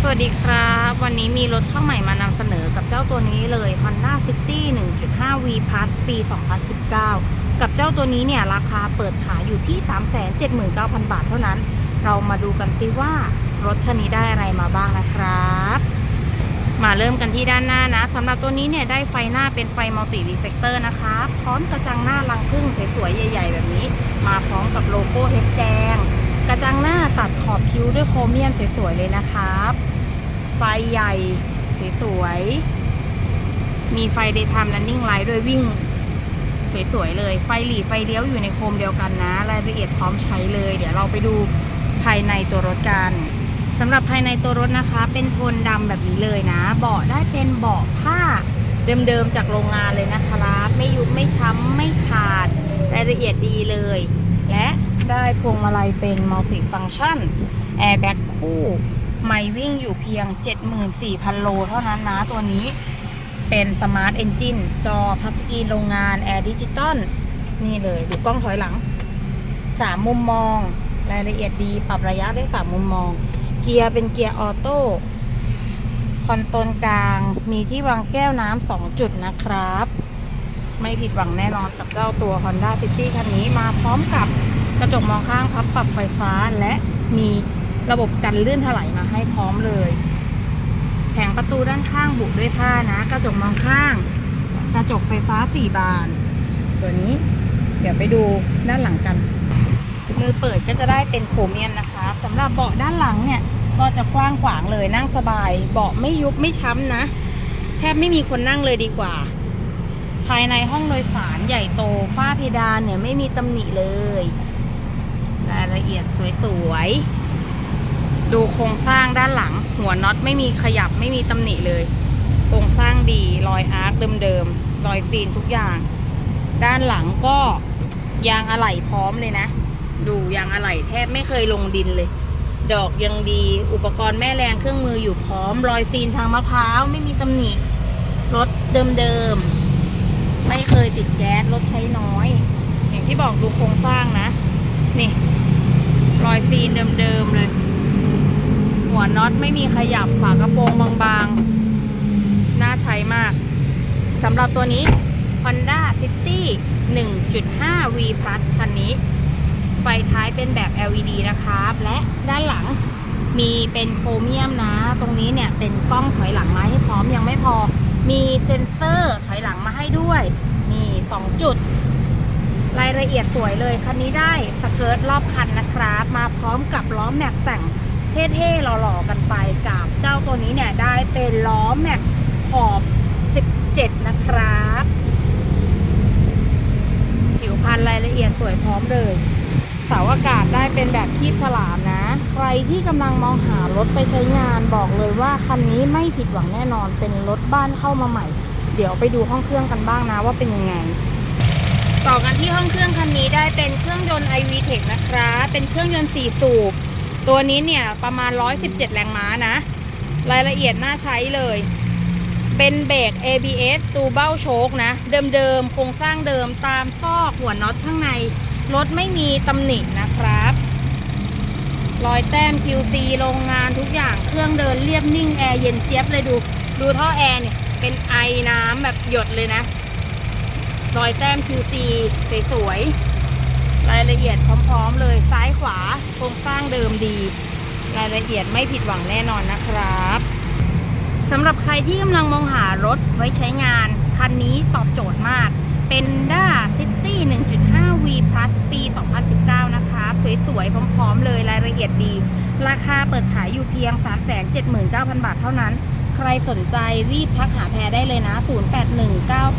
สวัสดีครับ วันนี้มีรถเข้าใหม่มานำเสนอกับเจ้าตัวนี้เลย Honda City 1.5 V Plus ปี 2019 กับเจ้าตัวนี้เนี่ย ราคาเปิดขายอยู่ที่ 379,000 บาทเท่านั้น เรามาดูกันซิว่ารถคันนี้ได้อะไรมาบ้างนะครับ มาเริ่มกันที่ด้านหน้านะสำหรับตัวนี้เนี่ยได้ไฟหน้าเป็นไฟมัลติรีเฟกเตอร์นะคะ พร้อมกระจังหน้ารังพึ่งสวยๆใหญ่ ๆ แบบนี้ มาพร้อมกับโลโก้เฮดแดง กระจังหน้าตัดขอบคิ้วด้วยโครเมียมสวยๆเลยนะครับ ไฟใหญ่สวยๆมีไฟ daytime running light ด้วยวิ่งสวยๆเลย ไฟหลีไฟเลี้ยวอยู่ในโคมเดียวกันนะ รายละเอียดพร้อมใช้เลย เดี๋ยวเราไปดูภายในตัวรถกัน สำหรับภายในตัวรถนะคะ เป็นโทนดำแบบนี้เลยนะ เบาะได้เป็นเบาะผ้าเดิมๆจากโรงงานเลยนะครับ ไม่ยุบไม่ช้ำไม่ขาดรายละเอียดดีเลย และได้พวงมาลัยเป็นมัลติฟัง c t ชันแอร์แบ็กคู่ไม่วิ่งอยู่เพียง 74,000 โลเท่านั้นนะตัวนี้เป็นสมาร์ทเอนจินจอทัชสกรีนโรงงานแอร์ดิจิตอลนี่เลย ดูกล้องถอยหลัง 3 มุมมอง รายละเอียดดีปรับระยะได้ 3 มุมมอง เกียร์เป็นเกียร์ออโต้คอนโซลกลางมีที่วางแก้วน้ำสองจุดนะครับ ไม่ผิดหวังแน่นอนกับเจ้าตัว Honda City คันนี้มาพร้อมกับกระจกมองข้างพับปรับไฟฟ้าและมีระบบกันลื่นถลายมาให้พร้อมเลย แผงประตูด้านข้างบุด้วยผ้านะ กระจกมองข้าง กระจกไฟฟ้าสี่บาน ตัวนี้ เดี๋ยวไปดูด้านหลังกัน มือเปิดก็จะได้เป็นโครเมียมนะคะสำหรับเบาะด้านหลังเนี่ยก็จะกว้างขวางเลยนั่งสบาย เบาะไม่ยุบไม่ช้ำนะ แทบไม่มีคนนั่งเลยดีกว่า ภายในห้องโดยสารใหญ่โตฝ้าเพดานเนี่ยไม่มีตำหนิเลย รายละเอียดสวยๆดูโครงสร้างด้านหลัง หัวน็อตไม่มีขยับไม่มีตำหนิเลยโครงสร้างดีรอยอาร์คเดิมๆรอยฟีนทุกอย่าง ด้านหลังก็ยางอะไหล่พร้อมเลยนะ ดูยางอะไหล่แทบไม่เคยลงดินเลย ดอกยังดีอุปกรณ์แม่แรงเครื่องมืออยู่พร้อม รอยซีนทางมะพร้าวไม่มีตำหนิรถเดิมๆ ไม่เคยติดแก๊สรถใช้น้อย อย่างที่บอกดูโครงสร้างนะ นี่ รอยซีนเดิมๆเลย หัวน็อตไม่มีขยับฝากระโปรงบางๆ น่าใช้มากสำหรับตัวนี้ Honda City 1.5 V Plus คันนี้ ไฟท้ายเป็นแบบ LED นะครับ และด้านหลังมีเป็นโครเมียมนะ ตรงนี้เนี่ยเป็นกล้องถอยหลังมาให้พร้อมยังไม่พอ มีเซ็นเซอร์ถอยหลังมาให้ด้วย นี่สองจุด รายละเอียดสวยเลย คันนี้ได้สเกิร์ตรอบคันนะครับ มาพร้อมกับล้อแม็กแต่งเท่ๆหล่อๆกันไปกับเจ้าตัวนี้เนี่ยได้เป็นล้อแม็กขอบ 17 นะครับ ผิวพรรณรายละเอียดสวยพร้อมเลย เสาอากาศได้เป็นแบบคีบฉลามนะ ใครที่กำลังมองหารถไปใช้งานบอกเลยว่าคันนี้ไม่ผิดหวังแน่นอนเป็นรถบ้านเข้ามาใหม่ เดี๋ยวไปดูห้องเครื่องกันบ้างนะว่าเป็นยังไง ต่อกันที่ห้องเครื่องคันนี้ได้เป็นเครื่องยนต์ iVTEC นะครับเป็นเครื่องยนต์4สูบตัวนี้เนี่ยประมาณ 117 แรงม้านะ รายละเอียดน่าใช้เลย เป็นเบรก ABS ตูเบ้าโชคนะ เดิมๆโครงสร้างเดิมตามซอกหัวน็อตข้างใน รถไม่มีตำหนินะครับ รอยแต้ม QC โรงงานทุกอย่างเครื่องเดินเรียบนิ่ง แอร์เย็นเจี๊ยบเลยดู ดูท่อแอร์เนี่ย เป็นไอน้ำแบบหยดเลยนะ รอยแต้ม QC สวยๆ รายละเอียดพร้อมๆ เลยซ้ายขวาโครงสร้างเดิมดี รายละเอียดไม่ผิดหวังแน่นอนนะครับสำหรับใครที่กำลังมองหารถไว้ใช้งาน คันนี้ตอบโจทย์มาก เป็นด้า City 1.5 V Plus ปี 2019 นะคะสวยๆพร้อมๆเลยรายละเอียดดี ราคาเปิดขายอยู่เพียง 379,000 บาทเท่านั้น ใครสนใจรีบทักหาแพรได้เลยนะ 081 9